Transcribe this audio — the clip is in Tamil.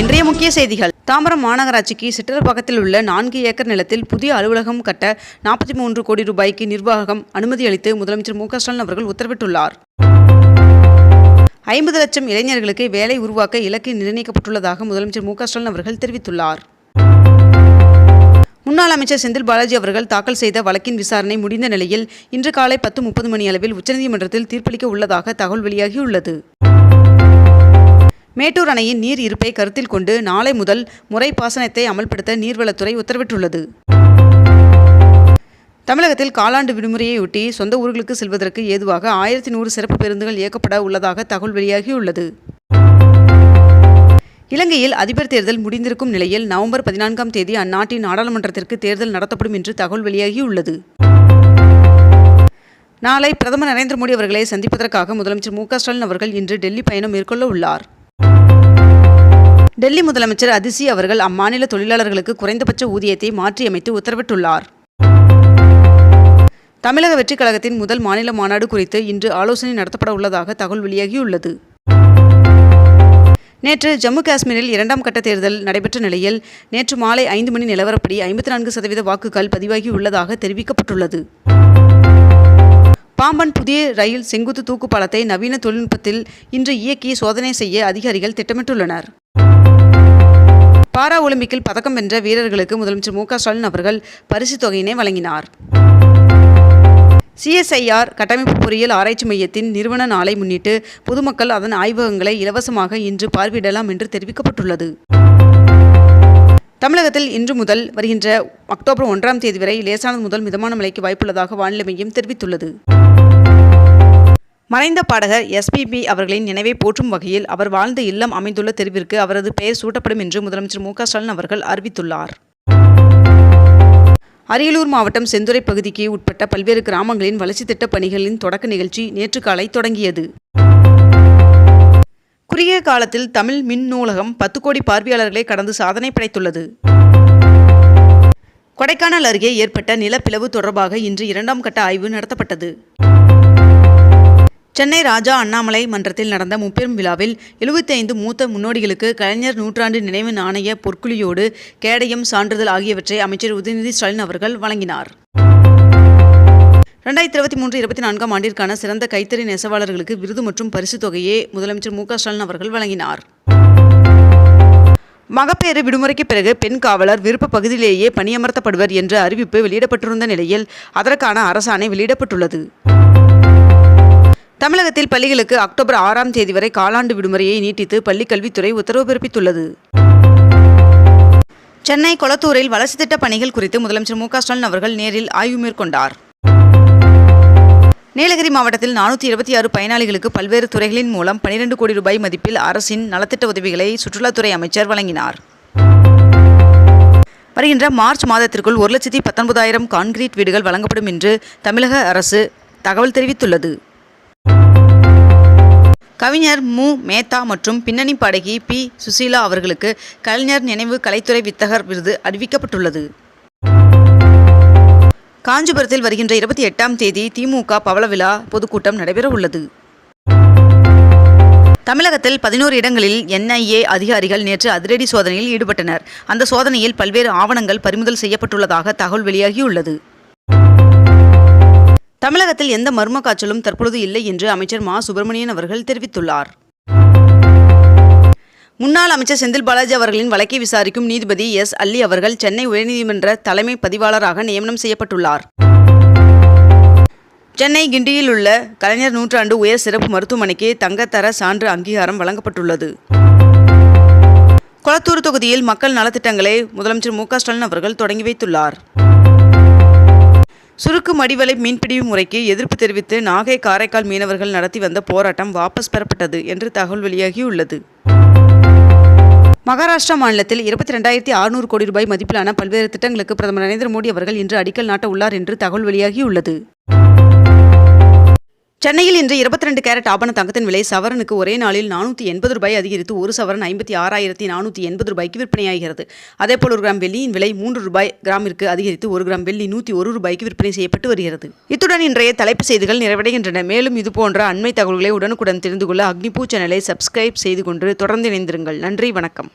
இன்றைய முக்கிய செய்திகள். தாம்பரம் மாநகராட்சிக்கு சிற்றரப்பாக்கத்தில் உள்ள நான்கு ஏக்கர் நிலத்தில் புதிய அலுவலகம் கட்ட நாற்பத்தி மூன்று கோடி ரூபாய்க்கு நிர்வாகம் அனுமதி அளித்து முதலமைச்சர் மு ஸ்டாலின் அவர்கள் உத்தரவிட்டுள்ளார். ஐம்பது லட்சம் இளைஞர்களுக்கு வேலை உருவாக்க இலக்கு நிர்ணயிக்கப்பட்டுள்ளதாக முதலமைச்சர் மு ஸ்டாலின் அவர்கள் தெரிவித்துள்ளார். முன்னாள் அமைச்சர் செந்தில் பாலாஜி அவர்கள் தாக்கல் செய்த வழக்கின் விசாரணை முடிந்த நிலையில் இன்று காலை பத்து முப்பது மணி அளவில் உச்சநீதிமன்றத்தில் தீர்ப்பளிக்க உள்ளதாக தகவல் வெளியாகியுள்ளது. மேட்டூர் அணையின் நீர் இருப்பை கருத்தில் கொண்டு நாளை முதல் முறை பாசனத்தை அமல்படுத்த நீர்வளத்துறை உத்தரவிட்டுள்ளது. தமிழகத்தில் காலாண்டு விடுமுறையையொட்டி சொந்த ஊர்களுக்கு செல்வதற்கு ஏதுவாக ஆயிரத்தி நூறு சிறப்பு பேருந்துகள் இயக்கப்பட உள்ளதாக தகவல் வெளியாகியுள்ளது. இலங்கையில் அதிபர் தேர்தல் முடிந்திருக்கும் நிலையில் நவம்பர் பதினான்காம் தேதி அந்நாட்டின் நாடாளுமன்றத்திற்கு தேர்தல் நடத்தப்படும் என்று தகவல் வெளியாகியுள்ளது. நாளை பிரதமர் நரேந்திர மோடி அவர்களை சந்திப்பதற்காக முதலமைச்சர் மு க ஸ்டாலின் அவர்கள் இன்று டெல்லி பயணம் மேற்கொள்ள உள்ளார். டெல்லி முதலமைச்சர் அதிசி அவர்கள் அம்மாநில தொழிலாளர்களுக்கு குறைந்தபட்ச ஊதியத்தை மாற்றியமைத்து உத்தரவிட்டுள்ளார். தமிழக வெற்றிக் கழகத்தின் முதல் மாநில மாநாடு குறித்து இன்று ஆலோசனை நடத்தப்பட உள்ளதாக தகவல் வெளியாகியுள்ளது. நேற்று ஜம்மு காஷ்மீரில் இரண்டாம் கட்ட தேர்தல் நடைபெற்ற நிலையில் நேற்று மாலை ஐந்து மணி நிலவரப்படி ஐம்பத்தி நான்கு சதவீத வாக்குகள் பதிவாகியுள்ளதாக தெரிவிக்கப்பட்டுள்ளது. பாம்பன் புதிய ரயில் செங்குத்து தூக்கு பாலத்தை நவீன தொழில்நுட்பத்தில் இன்று இயக்கி சோதனை செய்ய அதிகாரிகள் திட்டமிட்டுள்ளனர். பாரா ஒலிம்பிக்கில் பதக்கம் வென்ற வீரர்களுக்கு முதலமைச்சர் மு ஸ்டாலின் அவர்கள் பரிசுத் தொகையினை வழங்கினார். சிஎஸ்ஐஆர் கட்டமைப்பு பொறியியல் ஆராய்ச்சி மையத்தின் நிறுவன நாளை முன்னிட்டு பொதுமக்கள் அதன் ஆய்வகங்களை இலவசமாக இன்று பார்வையிடலாம் என்று தெரிவிக்கப்பட்டுள்ளது. தமிழகத்தில் இன்று முதல் வருகின்ற அக்டோபர் ஒன்றாம் தேதி வரை லேசானது முதல் மிதமான மழைக்கு வாய்ப்புள்ளதாக வானிலை மையம் தெரிவித்துள்ளது. மறைந்த பாடகர் எஸ்பிபி அவர்களின் நினைவை போற்றும் வகையில் அவர் வாழ்ந்த இல்லம் அமைந்துள்ள தெருவிற்கு அவரது பெயர் சூட்டப்படும் என்று முதலமைச்சர் மு ஸ்டாலின் அவர்கள் அறிவித்துள்ளார். அரியலூர் மாவட்டம் செந்துறை பகுதிக்கு உட்பட்ட பல்வேறு கிராமங்களின் வளர்ச்சித் திட்டப் பணிகளின் தொடக்க நிகழ்ச்சி நேற்று காலை தொடங்கியது. குறுகிய காலத்தில் தமிழ் மின் நூலகம் பத்து கோடி பார்வையாளர்களை கடந்து சாதனை படைத்துள்ளது. கொடைக்கானல் அருகே ஏற்பட்ட நிலப்பிளவு தொடர்பாக இன்று இரண்டாம் கட்ட ஆய்வு நடத்தப்பட்டது. சென்னை ராஜா அண்ணாமலை மன்றத்தில் நடந்த முப்பெரும் விழாவில் 75 மூத்த முன்னோடிகளுக்கு கலைஞர் நூற்றாண்டு நினைவு நாணய பொற்குழியோடு கேடயம் சான்றிதழ் ஆகியவற்றை அமைச்சர் உதயநிதி ஸ்டாலின் அவர்கள் வழங்கினார். ரெண்டாயிரத்தி இருபத்தி மூன்று இருபத்தி நான்காம் ஆண்டிற்கான சிறந்த கைத்தறி நெசவாளர்களுக்கு விருது மற்றும் பரிசுத் தொகையை முதலமைச்சர் மு ஸ்டாலின் அவர்கள் வழங்கினார். மகப்பேறு விடுமுறைக்கு பிறகு பெண் காவலர் விருப்ப பகுதியிலேயே பணியமர்த்தப்படுவர் என்ற அறிவிப்பு வெளியிடப்பட்டிருந்த நிலையில் அதற்கான அரசாணை வெளியிடப்பட்டுள்ளது. தமிழகத்தில் பள்ளிகளுக்கு அக்டோபர் ஆறாம் தேதி வரை காலாண்டு விடுமுறையை நீட்டித்து பள்ளிக்கல்வித்துறை உத்தரவு பிறப்பித்துள்ளது. சென்னை கொளத்தூரில் வளர்ச்சி திட்ட பணிகள் குறித்து முதலமைச்சர் மு ஸ்டாலின் அவர்கள் நேரில் ஆய்வு மேற்கொண்டார். நீலகிரி மாவட்டத்தில் நானூற்றி இருபத்தி ஆறு பயனாளிகளுக்கு பல்வேறு துறைகளின் மூலம் பனிரெண்டு கோடி ரூபாய் மதிப்பில் அரசின் நலத்திட்ட உதவிகளை சுற்றுலாத்துறை அமைச்சர் வழங்கினார். வருகின்ற மார்ச் மாதத்திற்குள் ஒரு லட்சத்தி பத்தொன்பதாயிரம் கான்கிரீட் வீடுகள் வழங்கப்படும் என்று தமிழக அரசு தகவல் தெரிவித்துள்ளது. கவிஞர் மு. மேத்தா மற்றும் பின்னணி பாடகி பி. சுசீலா அவர்களுக்கு கலைஞர் நினைவு கலைத்துறை வித்தகர் விருது அறிவிக்கப்பட்டுள்ளது. காஞ்சிபுரத்தில் வருகின்ற இருபத்தி எட்டாம் தேதி திமுக பவளவிழா பொதுக்கூட்டம் நடைபெற உள்ளது தமிழகத்தில் பதினோரு இடங்களில் என்ஐஏ அதிகாரிகள் நேற்று அதிரடி சோதனையில் ஈடுபட்டனர். அந்த சோதனையில் பல்வேறு ஆவணங்கள் பறிமுதல் செய்யப்பட்டுள்ளதாக தகவல் வெளியாகியுள்ளது. தமிழகத்தில் எந்த மர்ம காய்ச்சலும் தற்பொழுது இல்லை என்று அமைச்சர் மா. சுப்பிரமணியன் அவர்கள் தெரிவித்துள்ளார். முன்னாள் அமைச்சர் செந்தில் பாலாஜி அவர்களின் வழக்கை விசாரிக்கும் நீதிபதி எஸ். அல்லி அவர்கள் சென்னை உயர்நீதிமன்ற தலைமை பதிவாளராக நியமனம் செய்யப்பட்டுள்ளார். சென்னை கிண்டியில் உள்ள கலைஞர் நூற்றாண்டு உயர் சிறப்பு மருத்துவமனைக்கு தங்கத்தர சான்று அங்கீகாரம் வழங்கப்பட்டுள்ளது. கொளத்தூர் தொகுதியில் மக்கள் நலத்திட்டங்களை முதலமைச்சர் மு. க. ஸ்டாலின் அவர்கள் தொடங்கி வைத்துள்ளார். சுருக்கு மடிவலை மீன்பிடி முறைக்கு எதிர்ப்பு தெரிவித்து நாகை காரைக்கால் மீனவர்கள் நடத்தி வந்த போராட்டம் வாபஸ் பெறப்பட்டது என்று தகவல் வெளியாகியுள்ளது. மகாராஷ்டிரா மாநிலத்தில் இருபத்தி ரெண்டாயிரத்தி அறுநூறு கோடி ரூபாய் மதிப்பிலான பல்வேறு திட்டங்களுக்கு பிரதமர் நரேந்திர மோடி அவர்கள் இன்று அடிக்கல் நாட்ட உள்ளார் என்று தகவல் வெளியாகியுள்ளது. சென்னையில் இன்று இருபத்தி ரெண்டு கேரட் ஆபண தங்கத்தின் விலை சவரனுக்கு ஒரே நாளில் நானூற்றி எண்பது ரூபாய் அதிகரித்து ஒரு சவரன் ஐம்பத்தி ஆறாயிரத்தி நானூற்றி எண்பது ரூபாய்க்கு விற்பனையாகிறது. அதேபோல் ஒரு கிராம் வெள்ளியின் விலை மூன்று ரூபாய் கிராமிற்கு அதிகரித்து ஒரு கிராம் வெள்ளி நூற்றி ஒரு ரூபாய்க்கு விற்பனை செய்யப்பட்டு வருகிறது. இத்துடன் இன்றைய தலைப்பு செய்திகள் நிறைவடைகின்றன. மேலும் இதுபோன்ற அண்மை தகவல்களை உடனுக்குடன் தெரிந்து கொள்ள அக்னிபூ சேனலை சப்ஸ்கிரைப் செய்து கொண்டு தொடர்ந்து இணைந்திருங்கள். நன்றி வணக்கம்.